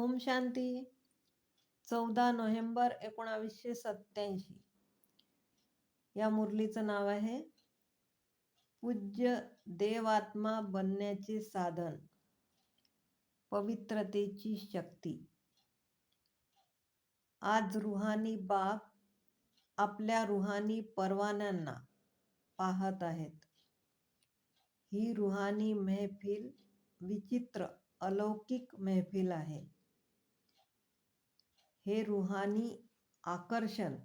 ओम शांती. चौदा नोव्हेंबर एकोणावीसशे सत्याऐंशी या मुरलीचं नाव आहे पूज्य देवात्मा बनण्याचे साधन. पवित्रतेची शक्ती. आज रुहानी बाप आपल्या रुहानी परवान्यांना पाहत आहेत. ही रुहानी मेहफिल विचित्र अलौकिक मेहफिल आहे. हे रुहानी आकर्षण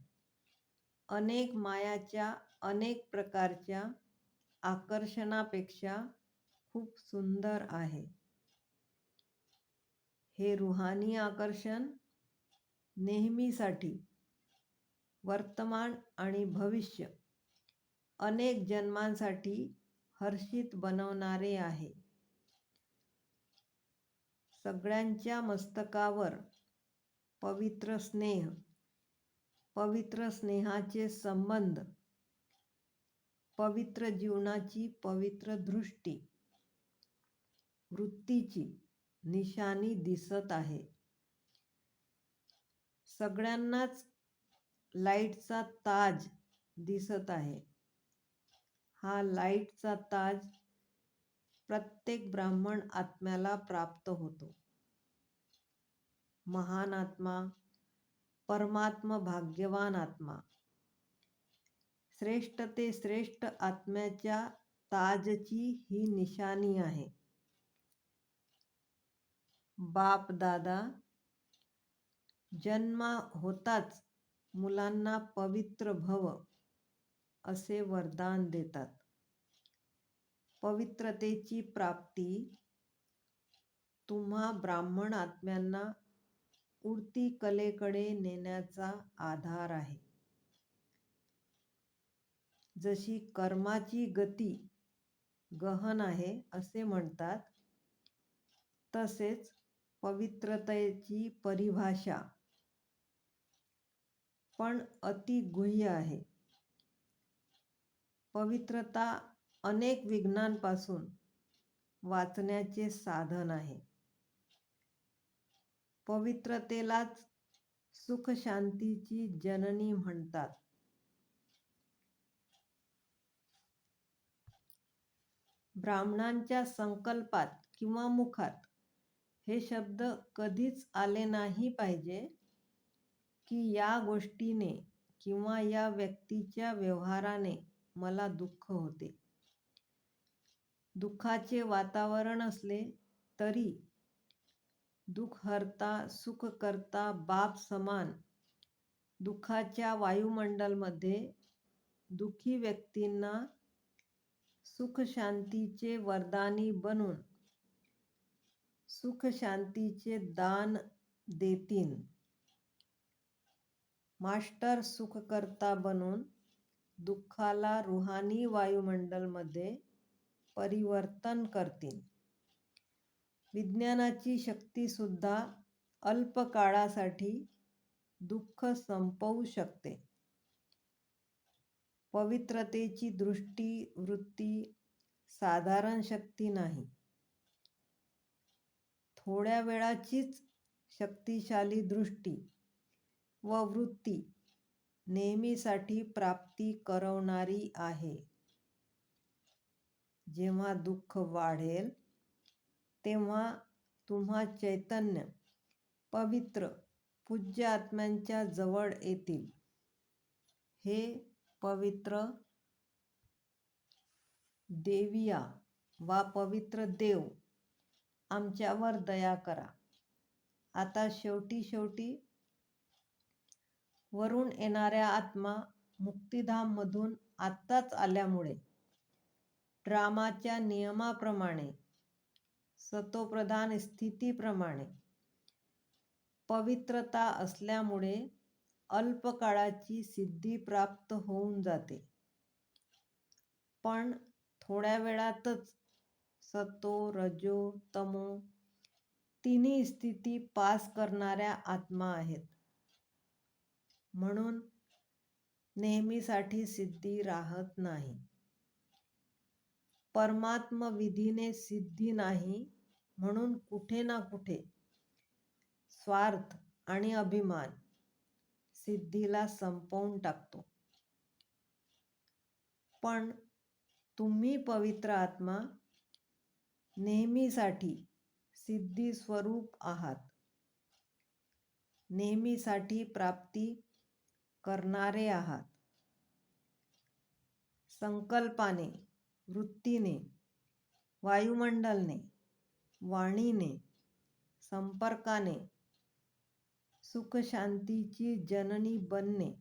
अनेक मायाच्या अनेक प्रकारच्या आकर्षणापेक्षा खूप सुंदर आहे. हे रुहानी आकर्षण नेहमीसाठी वर्तमान आणि भविष्य अनेक जन्मांसाठी हर्षित बनवणारे आहे. सगळ्यांच्या मस्तकावर पवित्र स्नेह पवित्र स्नेहाचे संबंध पवित्र जीवनाची पवित्र दृष्टी वृत्तीची निशाणी दिसत आहे. सगळ्यांनाच लाईटचा ताज दिसत आहे. हा लाईटचा ताज प्रत्येक ब्राह्मण आत्म्याला प्राप्त होतो. महान आत्मा परमात्मा भाग्यवान आत्मा. श्रेष्ठ ते श्रेष्ठ आत्म्याच्या ताजची ही निशाणी आहे. बाप दादा जन्म होताच मुलांना पवित्र भव असे वरदान देतात. पवित्रतेची प्राप्ती तुम्हा ब्राह्मण आत्म्यांना उडती कलेकडे नेण्याचा आधार आहे. जशी कर्माची गती गहन आहे असे म्हणतात तसेच पवित्रतेची परिभाषा पण गुह्य आहे. पवित्रता अनेक विघ्नांपासून वाचण्याचे साधन आहे. पवित्रतेलाच सुख शांतीची जननी म्हणतात. ब्राह्मणांच्या संकल्पात किंवा मुखात हे शब्द कधीच आले नाही पाहिजे की या गोष्टीने किंवा या व्यक्तीच्या व्यवहाराने मला दुःख होते. दुःखाचे वातावरण असले तरी दुःखहर्ता सुखकर्ता बाप समान दुःखाच्या वायुमंडलमध्ये दुःखी व्यक्तींना सुख शांतीचे वरदानी बनून सुख शांतीचे दान देतीन. मास्टर सुखकर्ता बनून दुःखाला रुहानी वायुमंडलमध्ये परिवर्तन करतील विज्ञानाची शक्तीसुद्धा अल्प काळासाठी दुःख संपवू शकते. पवित्रतेची दृष्टी वृत्ती साधारण शक्ती नाही. थोड्या वेळाचीच शक्तिशाली दृष्टी व वृत्ती नेहमीसाठी प्राप्ती करवणारी आहे. जेव्हा दुःख वाढेल तेव्हा तुम्हा चैतन्य पवित्र पूज्य आत्म्यांच्या जवळ येतील. हे पवित्र देविया वा पवित्र देव आमच्यावर दया करा. आता शेवटी शेवटी वरून येणाऱ्या आत्मा मुक्तिधाममधून आत्ताच आल्यामुळे ड्रामाच्या नियमाप्रमाणे सतोप्रधान स्थितीप्रमाणे. पवित्रता असल्यामुळे अल्पकाळाची सिद्धी प्राप्त होऊन जाते. पण थोड्या वेळातच सतो रजो तमो तिन्ही स्थिती पास करणाऱ्या आत्मा आहेत. म्हणून नेहमीसाठी सिद्धी राहत नाही. परमात्म विधीने सिद्धी नाही म्हणून कुठे ना कुठे स्वार्थ आणि अभिमान सिद्धीला संपवून टाकतो. पण तुम्ही पवित्र आत्मा नेहमीसाठी सिद्धी स्वरूप आहात. नेहमीसाठी प्राप्ती करणारे आहात. संकल्पाने, वृत्तीने, वायुमंडलने, वाणीने, संपर्काने सुखशांतीची जननी बनणे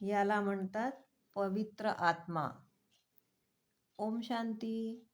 याला म्हणतात पवित्र आत्मा. ओम शांती